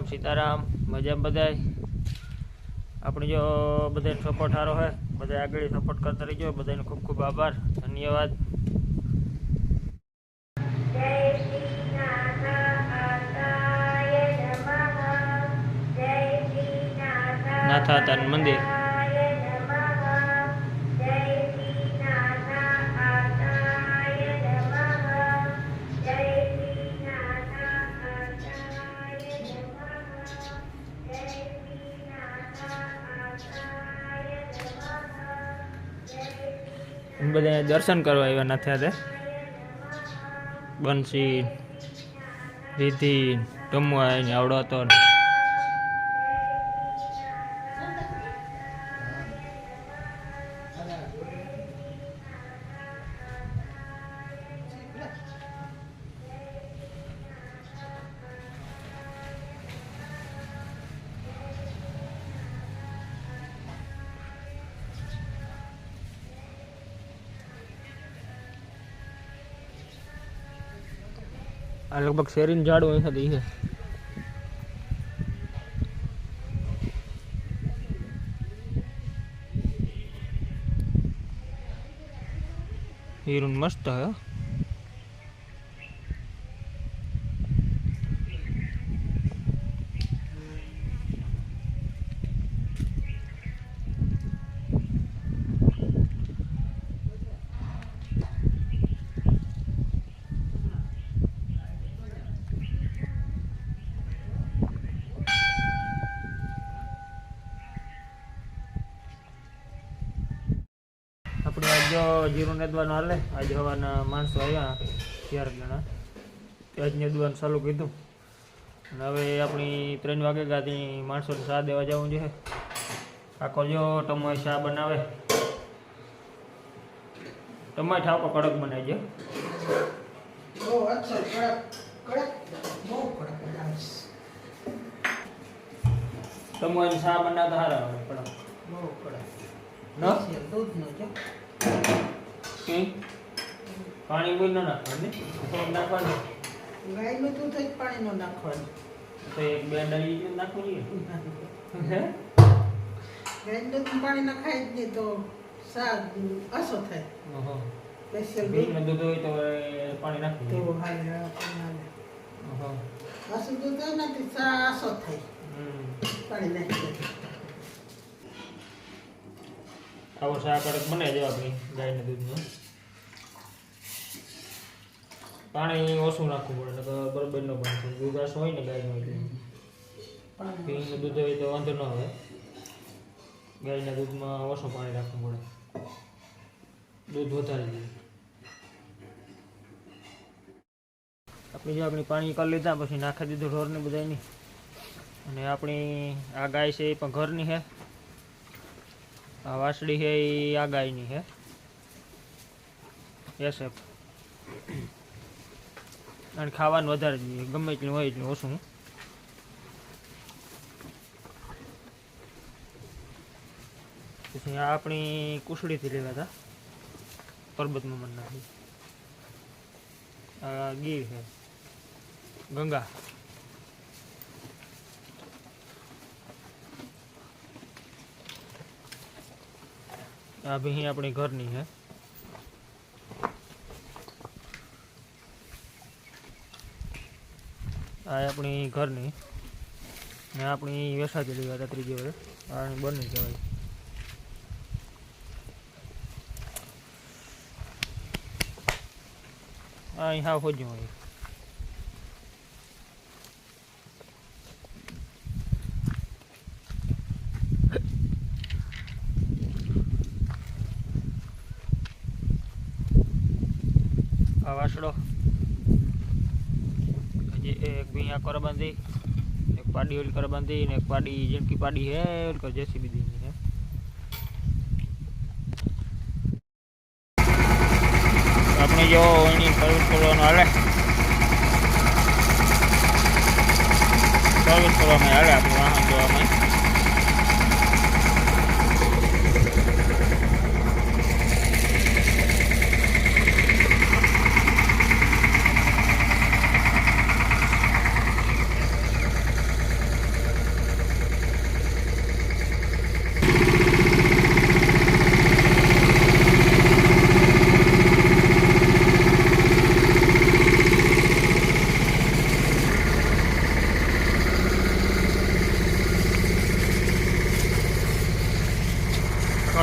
રામ સીતારામ મજા બધાય? આપણે જો બધાને સપોર્ટ સારો હોય બધા આગળ સપોર્ટ કરતા રહીજો બધાને ખૂબ ખૂબ આભાર ધન્યવાદ. નાથાતન મંદિર. બધા દર્શન કરવા આવ્યા નથી આજે બંસી રીધી ટમવા આવડો હતો આ લગભગ શેરીનું ઝાડું અહીં સુધી છે હીરું મસ્ત હે. જો જીરું નેદવાનું હાલે. આજે હવાના માણસો આવ્યા ચાર જણા. ત્યાં જ નેદવાનું ચાલુ કીધું. અને હવે આપણી ત્રણ વાગે ગાથી માણસોને ચા દેવા જવું છે. આખો જો ટમાય ચા બનાવે. ટમાટ આખો કડક બનાવજો છે. ટમોય ચા બનાવતા હારા કડક બહુ કડક. દૂધનું છે. પાણી બોલ ન નાખવાનું ને? થોડુંક નાખવાનું? ગાયનું દૂધ જ પાણીમાં નાખવાનું. તો એક બે ડલી નાખવું જોઈએ ગાયનું દૂધ પાણી નખાય જ નહીં તો શાક અસો થાય. સ્પેશિયલ ભીનું દૂધ. હોય તો પાણી નાખવું તો. હાલે હાલે. ઓહો. દૂધ નથી ને આસો થાય. પાણી નાખી આવો શાક કડક બને જો આપણી ગાયના દૂધનું. પાણી ઓછું નાખવું પડે ને બરોબર ન બને. દૂધ હોય ને ગાયનું એટલે પાણી ભીનું દૂધ હોય તો વાંધો ન આવે. ગાયના દૂધમાં ઓછું પાણી રાખવું પડે. દૂધ વધારે જોઈએ આપણે જો આપણે પાણી કરી લીધા, પછી નાખી દીધું ઢોરને બધાની અને આપણી આ ગાય છે એ પણ ઘરની છે. આ વાસળી છે એ આ ગાયની છે. એસએફ અને ખાવાનું વધારે જોઈએ, ગમે એટલું હોય એટલું ઓછું. પછી આ આપણી કુસડીથી લેવા હતા. પર્વતમાં મનનાથી આ ગીર છે. ગંગા. આ ભી આપણી ઘરની છે આ આપણી ઘરની. ને આપણી વેસાતી લેવા હતા ત્રીજી વાર આની બની કહેવાય અહીં હા હોજ્યું હોય આ વાસડો હજી એક ભી આ કરબાંધી, એક પાડી ઓલી કરબાંધી ને એક પાડી જેમકી પાડી હે, ઓલી કર જેસીબી દીની હે. આપણે જો એની સર્વિસ કરવાનું હાલે. સર્વિસ કરવામાં હાલે આપણું વાહન જોવામાં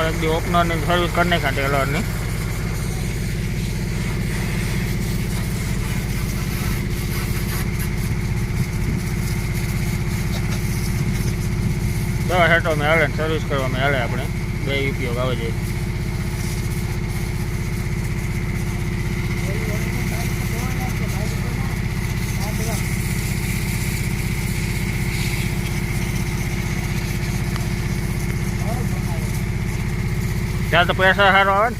એક દી ઓપનરની સર્વિસ કરી નાખ્યા ટેલરની. દવા મેં હાલે સર્વિસ કરવામાં હાલે આપણે. બે ઉપયોગ આવે છે. ત્યાં તો પૈસા સારો આવે ને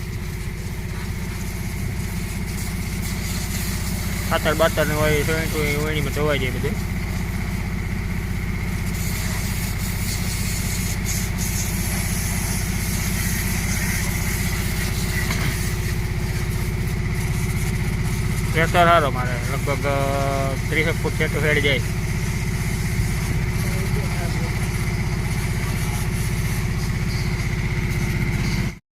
ખાતર બાતર ને હોય સોઈન્ટુ વણીમાં ધોવાઈ જાય બધું ટ્રેક્ટર સારો મારે, લગભગ ત્રીસેક ફૂટ જેટલું હેડ જાય.